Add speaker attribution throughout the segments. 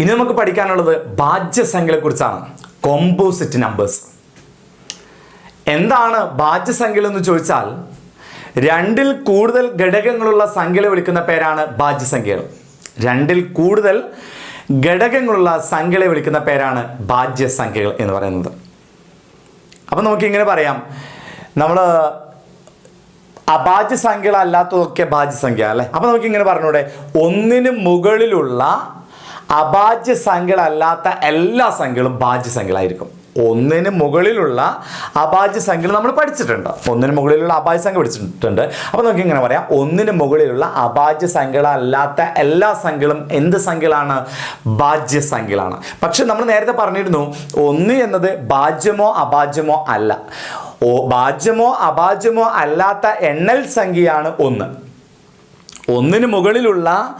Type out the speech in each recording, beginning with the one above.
Speaker 1: ഇനി നമുക്ക് പഠിക്കാനുള്ളത് ഭാജ്യസംഖ്യകളെ കുറിച്ചാണ് കോമ്പോസിറ്റ് നമ്പേഴ്സ് എന്താണ് ഭാജ്യസംഖ്യകൾ എന്ന് ചോദിച്ചാൽ രണ്ടിൽ കൂടുതൽ ഘടകങ്ങളുള്ള സംഖ്യകളെ വിളിക്കുന്ന പേരാണ് ഭാജ്യസംഖ്യകൾ. രണ്ടിൽ കൂടുതൽ ഘടകങ്ങളുള്ള സംഖ്യകളെ വിളിക്കുന്ന പേരാണ് ഭാജ്യസംഖ്യകൾ എന്ന് പറയുന്നത്. അപ്പം നമുക്ക് ഇങ്ങനെ പറയാം. നമ്മൾ അഭാജ്യസംഖ്യകളല്ലാത്തതൊക്കെ ഭാജ്യസംഖ്യ അല്ലേ? അപ്പം നമുക്ക് ഇങ്ങനെ പറഞ്ഞൂടെ. ഒന്നിന് മുകളിലുള്ള അഭാജ്യ സംഖ്യകളല്ലാത്ത എല്ലാ സംഖ്യകളും ഭാജ്യ സംഖ്യകളായിരിക്കും. ഒന്നിന് മുകളിലുള്ള അഭാജ്യ സംഖ്യകൾ നമ്മൾ പഠിച്ചിട്ടുണ്ട്. ഒന്നിന് മുകളിലുള്ള അഭാജ്യ സംഖ്യ പഠിച്ചിട്ടുണ്ട്. അപ്പോൾ നമുക്ക് ഇങ്ങനെ പറയാം. ഒന്നിന് മുകളിലുള്ള അഭാജ്യ സംഖ്യകളല്ലാത്ത എല്ലാ സംഖ്യകളും എന്ത് സംഖ്യകളാണ്? ഭാജ്യ സംഖ്യകളാണ്. പക്ഷെ നമ്മൾ നേരത്തെ പറഞ്ഞിരുന്നു ഒന്ന് എന്നത് ഭാജ്യമോ അഭാജ്യമോ അല്ല. ഓ ഭാജ്യമോ അഭാജ്യമോ അല്ലാത്ത എണ്ണൽ സംഖ്യയാണ് ഒന്ന്. ഒന്നിന് മുകളിലുള്ള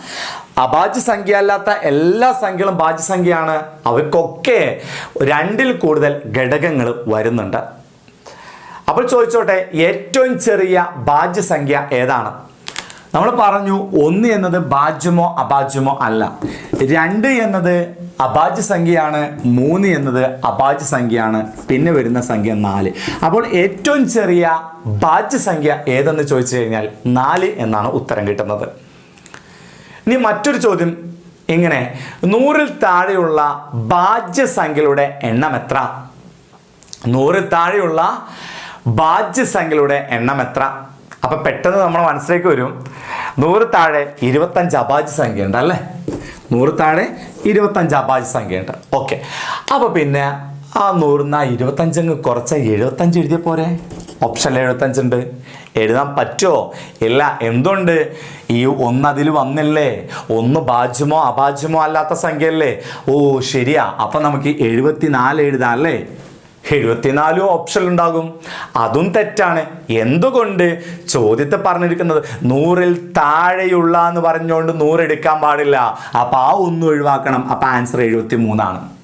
Speaker 1: അഭാജ്യ സംഖ്യ അല്ലാത്ത എല്ലാ സംഖ്യകളും ഭാജ്യസംഖ്യയാണ്. അവയ്ക്കൊക്കെ രണ്ടിൽ കൂടുതൽ ഘടകങ്ങൾ വരുന്നുണ്ട്. അപ്പോൾ ചോദിച്ചോട്ടെ ഏറ്റവും ചെറിയ ഭാജ്യസംഖ്യ ഏതാണ്? നമ്മൾ പറഞ്ഞു ഒന്ന് എന്നത് ഭാജ്യമോ അഭാജ്യമോ അല്ല. രണ്ട് എന്നത് അഭാജ്യ സംഖ്യയാണ് മൂന്ന് എന്നത് അഭാജ്യ സംഖ്യയാണ് പിന്നെ വരുന്ന സംഖ്യ നാല്. അപ്പോൾ ഏറ്റവും ചെറിയ ഭാജ്യസംഖ്യ ഏതെന്ന് ചോദിച്ചു കഴിഞ്ഞാൽ നാല് എന്നാണ് ഉത്തരം കിട്ടുന്നത്. ഇനി മറ്റൊരു ചോദ്യം. ഇങ്ങനെ നൂറിൽ താഴെയുള്ള ഭാജ്യസംഖ്യകളുടെ എണ്ണം എത്ര? നൂറിൽ താഴെയുള്ള ഭാജ്യസംഖ്യകളുടെ എണ്ണം എത്ര? അപ്പൊ പെട്ടെന്ന് നമ്മൾ മനസ്സിലേക്ക് വരും. നൂറ് താഴെ ഇരുപത്തഞ്ച് അഭാജ്യ സംഖ്യ ഉണ്ട് അല്ലേ? നൂറ് താഴെ ഇരുപത്തഞ്ച് അഭാജ്യ സംഖ്യ ഉണ്ട്. ഓക്കെ അപ്പൊ പിന്നെ ആ നൂറിന്ന് ആ ഇരുപത്തഞ്ചങ്ങ് കുറച്ച എഴുപത്തഞ്ച് എഴുതിയ പോരെ? ഓപ്ഷനിൽ എഴുപത്തഞ്ചുണ്ട്. എഴുതാൻ പറ്റുമോ ഇല്ല. എന്തുണ്ട്? ഈ ഒന്ന് അതിൽ വന്നില്ലേ? ഒന്ന് ഭാജ്യമോ അഭാജ്യമോ അല്ലാത്ത സംഖ്യയല്ലേ? ഓ ശരിയാ. അപ്പം നമുക്ക് എഴുപത്തിനാല് എഴുതാം അല്ലേ? എഴുപത്തിനാലും ഓപ്ഷൻ ഉണ്ടാകും. അതും തെറ്റാണ്. എന്തുകൊണ്ട്? ചോദ്യത്തെ പറഞ്ഞിരിക്കുന്നത് നൂറിൽ താഴെയുള്ള എന്ന് പറഞ്ഞുകൊണ്ട് നൂറ് എടുക്കാൻ പാടില്ല. അപ്പൊ ആ ഒന്നും ഒഴിവാക്കണം. അപ്പൊ ആൻസർ എഴുപത്തി മൂന്നാണ്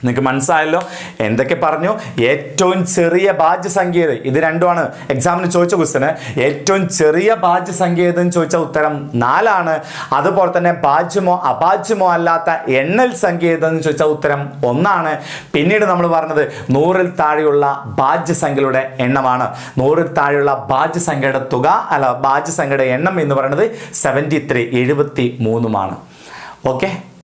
Speaker 1: നിങ്ങൾക്ക് മനസ്സിലായല്ലോ? എന്തൊക്കെ പറഞ്ഞു? ഏറ്റവും ചെറിയ ബാജ്യ സംഖ്യത ഇത് രണ്ടുമാണ്. എക്സാമിന് ചോദിച്ച ക്വസ്റ്റിന് ഏറ്റവും ചെറിയ ഭാജ്യസംഖ്യ എന്ന് ചോദിച്ച ഉത്തരം നാലാണ്. അതുപോലെ തന്നെ ഭാജ്യമോ അഭാജ്യമോ അല്ലാത്ത എണ്ണൽ സംഖ്യ എന്ന് ചോദിച്ച ഉത്തരം ഒന്നാണ്. പിന്നീട് നമ്മൾ പറഞ്ഞത് നൂറിൽ താഴെയുള്ള ഭാജ്യസംഖ്യയുടെ എണ്ണമാണ്. നൂറിൽ താഴെയുള്ള ഭാജ്യസംഖ്യയുടെ തുക അല്ല ഭാജ്യസംഖ്യയുടെ എണ്ണം എന്ന് പറയുന്നത് സെവന്റി ത്രീ എഴുപത്തി മൂന്നുമാണ് ഓക്കെ